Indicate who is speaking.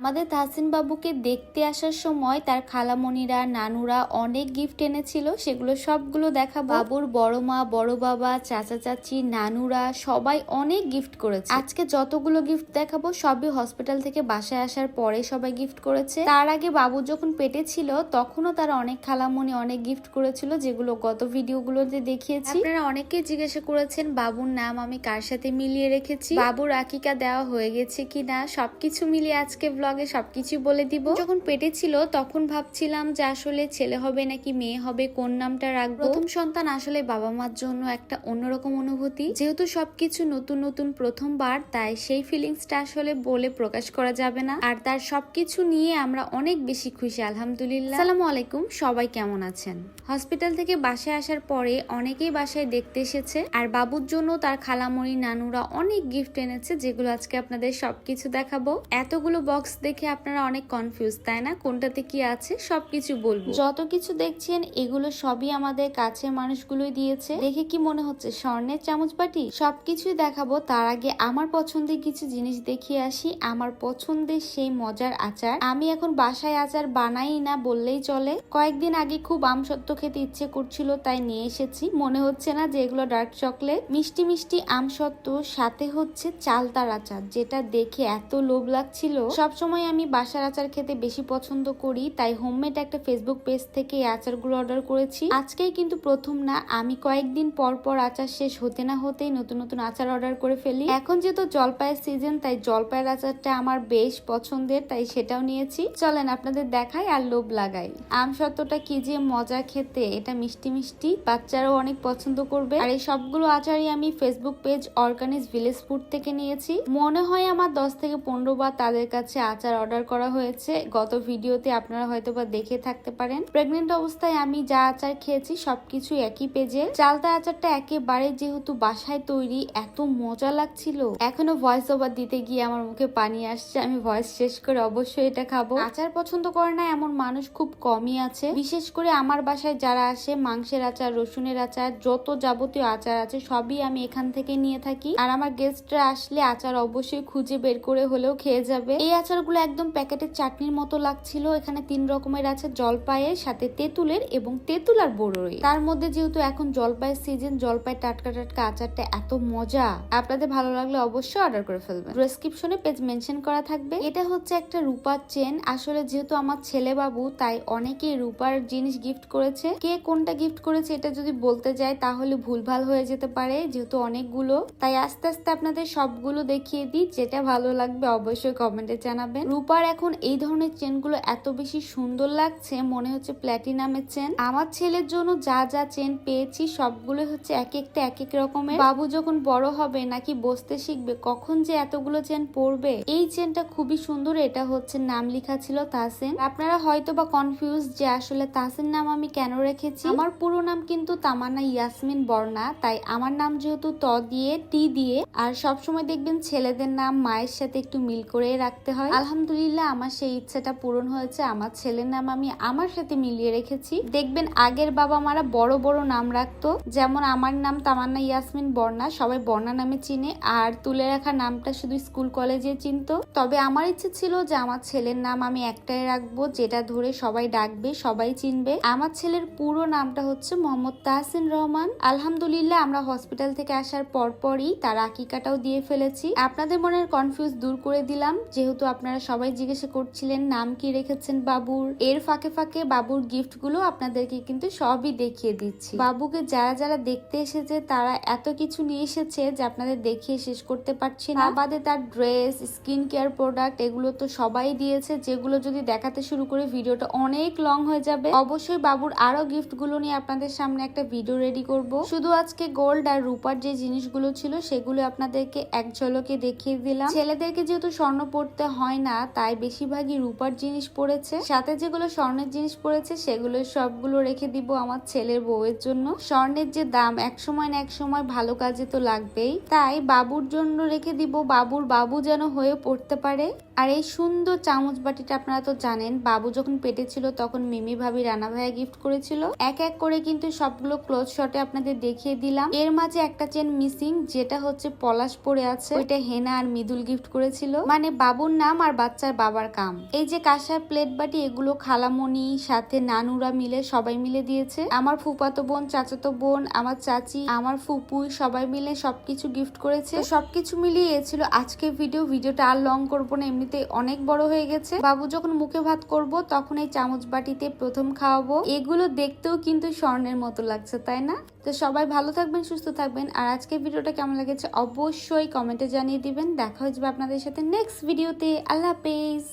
Speaker 1: আমাদের তাহসিন বাবুকে দেখতে আসার সময় তার খালামণিরা, নানুরা অনেক গিফট এনেছিল। সেগুলো সবগুলো দেখা বাবুর বড় মা, বড় বাবা, চাচা, চাচি, নানুরা সবাই অনেক গিফট করেছে। আজকে যতগুলো গিফট দেখাবো সবই হসপিটাল থেকে বাসায় আসার পরে সবাই গিফট করেছে। তার আগে বাবু যখন পেটে ছিল, তখনও তারা অনেক খালামণি অনেক গিফট করেছিল, যেগুলো গত ভিডিওগুলোতে দেখিয়েছি। আপনারা অনেকেই জিজ্ঞাসা করেছেন, বাবুর নাম আমি কার সাথে মিলিয়ে রেখেছি? বাবুর আকিকা দেওয়া হয়ে গেছে কিনা, সবকিছু মিলিয়ে আজকে ব্লগে সবকিছু বলে দিব। যখন পেটে ছিল তখন ভাবছিলাম যে আসলে ছেলে হবে নাকি মেয়ে হবে, কোন নামটা রাখব? প্রথম সন্তান আসলে বাবা মার জন্য একটা অন্যরকম অনুভূতি। যেহেতু সবকিছু নতুন নতুন প্রথমবার, তাই সেই ফিলিংসটা আসলে বলে প্রকাশ করা যাবে না। আর তার সবকিছু নিয়ে আমরা অনেক বেশি খুশি, আলহামদুলিল্লাহ। আসসালামু আলাইকুম, সবাই কেমন আছেন? হসপিটাল থেকে বাসায় আসার পরে অনেকেই বাসায় দেখতে এসেছে। আর বাবুর জন্য তার খালামণি, নানুরা অনেক গিফট এনেছে, যেগুলো আজকে আপনাদের সবকিছু দেখাবো। এতগুলো বক্স দেখে আপনারা অনেক কনফিউজ তাই না? কোনটাতে কি আছে, সবকিছু বলব। যত কিছু দেখছেন, এগুলো সবই আমাদের কাছের মানুষগুলোই দিয়েছে। দেখে কি মনে হচ্ছে, স্বর্ণের চামচ বাটি? সবকিছুই দেখাবো, তার আগে আমার পছন্দের কিছু জিনিস দেখিয়ে আসি। আমার পছন্দের সেই মজার আচার। আমি এখন বাসায় আচার বানাই না বললেই চলে। কয়েকদিন আগে খুব আমসত্ত্ব খেতে ইচ্ছে করছিল, তাই নিয়ে এসেছি। মনে হচ্ছে না যে এগুলো ডার্ক চকলেট মিষ্টি মিষ্টি আমসত্ত্ব সাথে হচ্ছে চালতার আচার, যেটা দেখে এত লোভ লাগছিল। সবসময় আমি বাসার আচার খেতে বেশি পছন্দ করি, তাই হোমমেড একটা ফেসবুক পেজ থেকে এই আচারগুলো অর্ডার করেছি। আজকেই কিন্তু প্রথম না, আমি কয়েকদিন পর পর আচার শেষ হতে না হতেই নতুন নতুন আচার অর্ডার করে ফেলি। এখন যেহেতু জলপাইয়ের সিজন তাই জলপাইয়ের আচারটা আমার বেশ পছন্দের, তাই সেটাও নিয়েছি। চলেন আপনাদের দেখাই আর লোভ লাগাই। আম সত্যটা কি যে মজা খেতে, এটা মিষ্টি মিষ্টি, বাচ্চারাও অনেক পছন্দ করবে। আর এই সবগুলো আচারই আমি Facebook page organic village food থেকে নিয়েছি। মনে হয় আমার দশ থেকে পনেরো বার তাদের কাছে আচার অর্ডার করা হয়েছে। গত ভিডিওতে আপনারা হয়তো বা দেখে থাকতে পারেন। প্রেগনেন্ট অবস্থায় আমি যা আচার খেয়েছি সবকিছু একই পেজে চালতা আচারটা একেবারে যেহেতু বাসায় তৈরি, এত মজা লাগছিল। এখনও ভয়েস ওভার দিতে গিয়ে আমার মুখে পানি আসছে, আমি ভয়েস শেষ করে অবশ্যই এটা খাব। আচার পছন্দ করে না এমন মানুষ খুব কমই আছে। বিশেষ করে আমার বাসায় যারা আসে, মাংসের আচার, রসুনের আচার, যত যাবতীয় আচার আছে, সবই আমি এখান থেকে নিয়ে থাকি। আর আমার গেস্টরা আসলে আচার অবশ্যই খুঁজে বের করে হলেও খেয়ে যাবে। এই আচারগুলো একদম প্যাকেটের চাটনির মতো লাগছিল। এখানে তিন রকমের আছে, জলপাইয়ের, সাথে তেঁতুলের এবং তেঁতুল আর বড়ই। তার মধ্যে যেহেতু এখন জলপাইয়ের সিজন জলপাই টাটকা টাটকা আচারটা এত মজা। আপনাদের ভালো লাগলে অবশ্যই অর্ডার করে ফেলবেন। ডেসক্রিপশনে পেজ মেনশন করা থাকবে। এটা হচ্ছে একটা রূপার চেন আসলে যেহেতু আমার ছেলে বাবু তাই অনেকেই রূপার জিনিস গিফট করেছে। কে কোনটা গিফট করেছে এটা যদি বলতে যায়, তাহলে ভুলভাল হয়ে যেতে পারে, যেহেতু অনেকগুলো। তাই আস্তে আস্তে আপনাদের সবগুলো দেখিয়ে দিই। যেটা ভালো লাগবে অবশ্যই কমেন্টে জানাবেন। রূপার এখন এই ধরনের চেনগুলো এত বেশি সুন্দর লাগছে, মনে হচ্ছে প্ল্যাটিনামের চেন। আমার ছেলের জন্য যা যা চেন পেয়েছি সবগুলো হচ্ছে এক একটা, এক এক রকমের। বাবু যখন বড় হবে, নাকি বসতে শিখবে, কখন যে এতগুলো চেন পরবে? এই চেনটা খুবই সুন্দর, এটা হচ্ছে নাম লেখা ছিল তাসিন। আপনারা হয়তো বা কনফিউজ যে আসলে তাসিন নাম আমি কেন রেখেছি? আমার পুরো নাম কিন্তু তামান্না ইয়াসমিন বর্ণা, তাই আমার নাম যেহেতু ত দিয়ে, টি দিয়ে, আর সব সময় দেখবেন ছেলেদের নাম মায়ের সাথে একটু মিল করে রাখতে হয়। আলহামদুলিল্লাহ আমার সেই ইচ্ছাটা পূরণ হয়েছে। আমার ছেলের নাম আমি আমার সাথে মিলিয়ে রেখেছি। দেখবেন আগের বাবা মারা বড় বড় নাম রাখতো। যেমন আমার নাম তামান্না ইয়াসমিন বর্ণা, সবাই বর্ণা নামে চিনে। আর তুলে রাখা নামটা শুধু স্কুল কলেজে চিনতো। তবে আমার ইচ্ছে ছিল যে আমার ছেলের নাম আমি একটাই রাখব, যেটা ধরে সবাই ডাকবে, সবাই চিনবে। আমার ছেলের পুরো নামটা হচ্ছে মোহাম্মদ তাহসিন রহমান। আলহামদুলিল্লাহ আমরা হসপিটাল থেকে আসার পরপরই তার আকিকাটাও দিয়ে ফেলেছি। আপনাদের মনের কনফিউজ দূর করে দিলাম। যেহেতু আপনারা সবাই জিজ্ঞাসা করছিলেন, নাম কি রেখেছেন বাবুর? এর ফাঁকে ফাঁকে বাবুর গিফটগুলো আপনাদেরকে কিন্তু সবই দেখিয়ে দিচ্ছি। বাবুকে যারা যারা দেখতে এসেছে, তারা এত কিছু নিয়ে এসেছে যে আপনাদের দেখিয়ে শেষ করতে পারছি না। বাদে তার ড্রেস, স্কিন কেয়ার প্রোডাক্ট, এগুলো তো সবাই দিয়েছে। যেগুলো যদি দেখাতে শুরু করে ভিডিওটা অনেক লং হয়ে যাবে। অবশ্যই বাবুর আরও গিফটগুলো নিয়ে আপনাদের সামনে একটা ভিডিও রেডি করব। শুধু আজকে গোল্ড আর রূপার যে জিনিসগুলো ছিল, সেগুলো আপনাদেরকে এক ঝলকে দেখিয়ে দিলাম। ছেলেদেরকে যেহেতু স্বর্ণ পড়তে হয় না, তাই বেশিরভাগই রূপার জিনিস পড়েছে। সাথে যেগুলো স্বর্ণের জিনিস পড়েছে সেগুলো সবগুলো রেখে দিব আমার ছেলের বউয়ের জন্য। স্বর্ণের যে দাম এক সময় না এক সময় ভালো কাজে তো লাগবেই। তাই বাবুর জন্য রেখে দিব, বাবুর বাবু যেন হয়ে পড়তে পারে। আর এই সুন্দর চামচ বাটিটা আপনারা তো জানেন, বাবু যখন পেটে ছিল তখন মিমি ভাবি রানা ভাইয়া গিফট করেছিল। এক এক করে কিন্তু সবগুলো ক্লোজ শটে আপনাদের দেখিয়ে দিলাম। এর মাঝে একটা চেন মিসিং যেটা হচ্ছে পলাশ পড়ে আছে। ওইটা হেনা আর মিদুল গিফট করেছিল। মানে বাবুর নাম আর আর বাচ্চার বাবার কাম। এই যে কাঁসার প্লেট বাটি, এগুলো খালামণি, সাথে নানুরা মিলে সবাই মিলে দিয়েছে। আমার ফুপাতো বোন, চাচাতো বোন, আমার চাচি, আমার ফুপুই সবাই মিলে সবকিছু গিফট করেছে। সবকিছু মিলিয়ে ছিল আজকের ভিডিও ভিডিওটা আর লং করব না, এমনিতে অনেক বড় হয়ে গেছে। বাবু যখন মুখে ভাত করব, তখন এই চামচ বাটিতে প্রথম খাওয়াবো। এগুলো দেখতেও কিন্তু স্বর্ণের মতো লাগছে, তাই না? তো সবাই ভালো থাকবেন, সুস্থ থাকবেন। আর আজকের ভিডিওটা কেমন লেগেছে অবশ্যই কমেন্টে জানিয়ে দিবেন। দেখা হয়ে যাবে আপনাদের সাথে নেক্সট ভিডিওতে আল্লাহ হাফেজ।